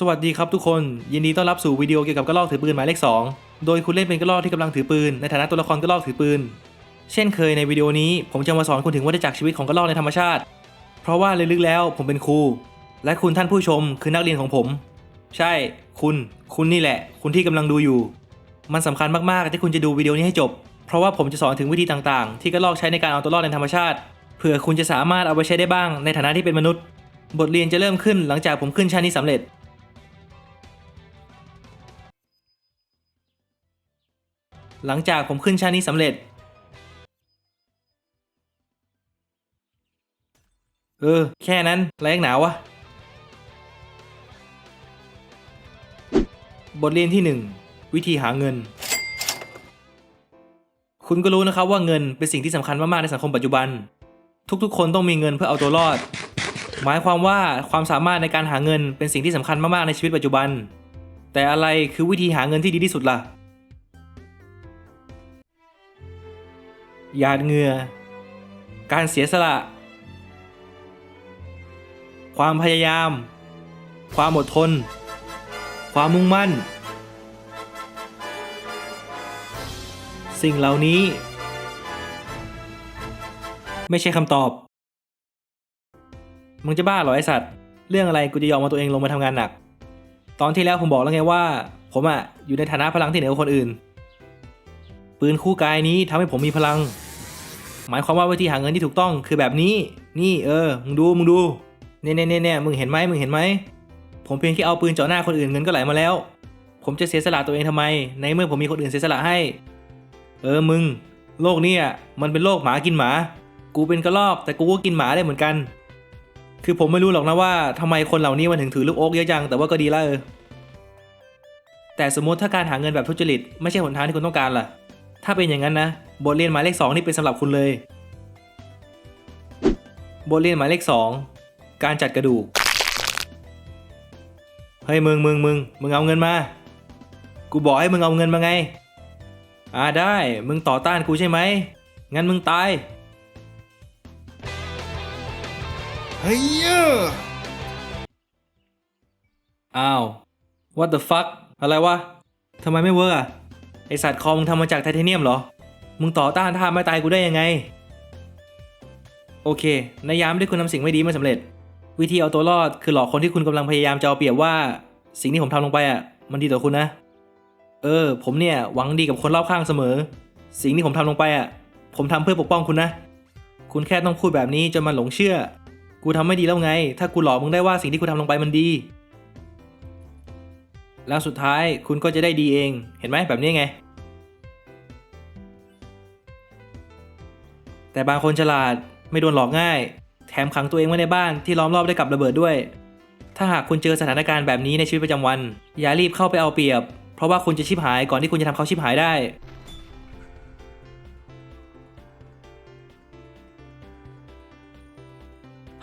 สวัสดีครับทุกคน ยินดีต้อนรับสู่วิดีโอเกี่ยวกับกระรอกถือปืนหมายเลข 2 โดยคุณเล่นเป็นกระรอกที่กำลังถือปืนในฐานะตัวละครกระรอกถือปืน เช่นเคยในวิดีโอนี้ผมจะมาสอนคุณถึงวัฏจักรชีวิตของกระรอกในธรรมชาติ เพราะว่าลึกๆแล้วผมเป็นครู และคุณท่านผู้ชมคือนักเรียนของผม ใช่ คุณ คุณนี่แหละ คุณที่กำลังดูอยู่ มันสำคัญมากๆที่คุณจะดูวิดีโอนี้ให้จบ เพราะว่าผมจะสอนถึงวิธีต่างๆ ที่กระรอกใช้ในการเอาตัวรอดในธรรมชาติ เผื่อคุณจะสามารถเอาไปใช้ได้บ้างในฐานะที่เป็นมนุษย์ บทเรียนจะเริ่มขึ้นหลังจากผมขึ้นชั้นนี้สำเร็จ หลังจากผมขึ้นชั้นนี้สำเร็จ เออ แค่นั้นแรงหนาวะ บทเรียนที่ 1 วิธีหาเงิน คุณก็รู้นะครับว่าเงินเป็นสิ่งที่สำคัญมาก ๆ ในสังคมปัจจุบัน ทุก ๆ คนต้องมีเงินเพื่อเอาตัวรอด หมายความว่าความสามารถในการหาเงินเป็นสิ่งที่สำคัญมาก ๆ ในชีวิตปัจจุบัน แต่อะไรคือวิธีหาเงินที่ดีที่สุดล่ะ หยาดเหงื่อ การเสียสละ ความพยายาม ความอดทน ความมุ่งมั่น สิ่งเหล่านี้ ไม่ใช่คำตอบ มึงจะบ้าเหรอไอสัตว์ เรื่องอะไรกูจะยอมเอาตัวเองลงมาทำงานหนัก ตอนที่แล้วผมบอกแล้วไงว่า ผมอะอยู่ในฐานะพลังที่เหนือกว่าคนอื่นปืนคู่กายนี้ทำให้ผมมีพลัง หมายความว่าวิธีหาเงินที่ถูกต้องคือแบบนี้ นี่เออ มึงดู มึงดูเนี่ยเนี่ยเนี่ยเน่มึงเห็นไหมมึงเห็นไหม ผมเพียงแค่เอาปืนเจ่อหน้าคนอื่นเงินก็ไหลมาแล้ว ผมจะเสียสละตัวเองทำไม ในเมื่อผมมีคนอื่นเสียสละให้ เออ มึง โลกเนี่ยมันเป็นโลกหมากินหมา กูเป็นกระรอกแต่กูก็กินหมาได้เหมือนกัน คือผมไม่รู้หรอกนะว่าทำไมคนเหล่านี้มันถึงถือลูกโอ๊กเยอะจัง แต่ว่าก็ดีละเออ แต่สมมติถ้าการหาเงินแบบทุจริตไม่ใช่หนทางที่คุณต้องการล่ะ ถ้าเป็นอย่างนั้นนะ บทเรียนหมายเลขสองนี่เป็นสำหรับคุณเลย บทเรียนหมายเลขสองการจัดกระดูก เฮ้ยมึงมึงมึงมึงเอาเงินมา กูบอกให้มึงเอาเงินมาไง อ่าได้ มึงต่อต้านกูใช่ไหม งั้นมึงตาย เฮ้ยเยอะอ้าว what the fuck อะไรวะทำไมไม่เวอร์อะ ไอสัตว์คอมึงทำมาจากไทเทเนียมเหรอ มึงต่อต้านท่าไม่ตายกูได้ยังไง โอเค ในยามที่คุณทำสิ่งไม่ดีไม่สำเร็จ วิธีเอาตัวรอดคือหลอกคนที่คุณกำลังพยายามจะเอาเปรียบว่า สิ่งที่ผมทำลงไปอะ มันดีต่อคุณนะ เออ ผมเนี่ยหวังดีกับคนรอบข้างเสมอ สิ่งที่ผมทำลงไปอะ ผมทำเพื่อปกป้องคุณนะ คุณแค่ต้องพูดแบบนี้จนมันหลงเชื่อ กูทำไม่ดีแล้วไง ถ้ากูหลอกมึงได้ว่าสิ่งที่กูทำลงไปมันดี แล้วสุดท้ายคุณก็จะได้ดีเอง เห็นไหมแบบนี้ไง แต่บางคนฉลาดไม่โดนหลอกง่าย แถมขังตัวเองไว้ในบ้านที่ล้อมรอบด้วยกับระเบิดด้วย ถ้าหากคุณเจอสถานการณ์แบบนี้ในชีวิตประจำวัน อย่ารีบเข้าไปเอาเปรียบ เพราะว่าคุณจะชิบหายก่อนที่คุณจะทำเขาชิบหายได้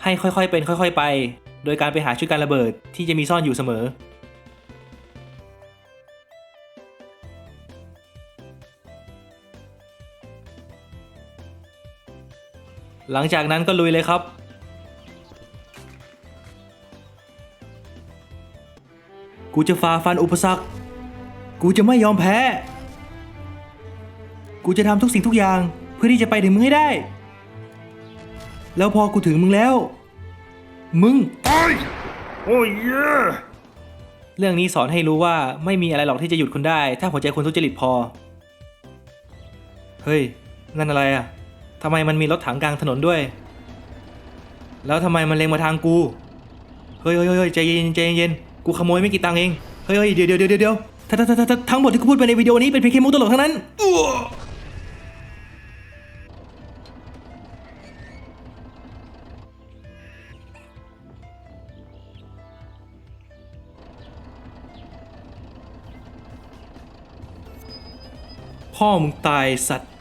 ให้ค่อยๆเป็นค่อย ๆ ไป โดยการไปหาชุดการระเบิดที่จะมีซ่อนอยู่เสมอ หลังจากนั้นก็ลุยเลยครับ กูจะฝ่าฟันอุปสรรค กูจะไม่ยอมแพ้ กูจะทำทุกสิ่งทุกอย่างเพื่อที่จะไปถึงมึงให้ได้ แล้วพอกูถึงมึงแล้ว มึง โอ้ยเย่เรื่องนี้สอนให้รู้ว่าไม่มีอะไรหรอกที่จะหยุดคุณได้ ถ้าหัวใจคุณทุจริตพอ เฮ้ย นั่นอะไรอะ ทำไมมันมีรถถังกลางถนนด้วย แล้วทำไมมันเล็งมาทางกู เฮ้ยเฮ้ยเฮ้ยใจเย็นใจเย็นกูขโมยไม่กี่ตังค์เอง เฮ้ยเฮ้ยเดี๋ยวเดี๋ยวเดี๋ยวเดี๋ยวทั้งทั้งทั้งทั้งหมดที่กูพูดไปในวิดีโอนี้เป็นเพียงแค่มุกตลกทั้งนั้นพ่อมึงตายสัตว์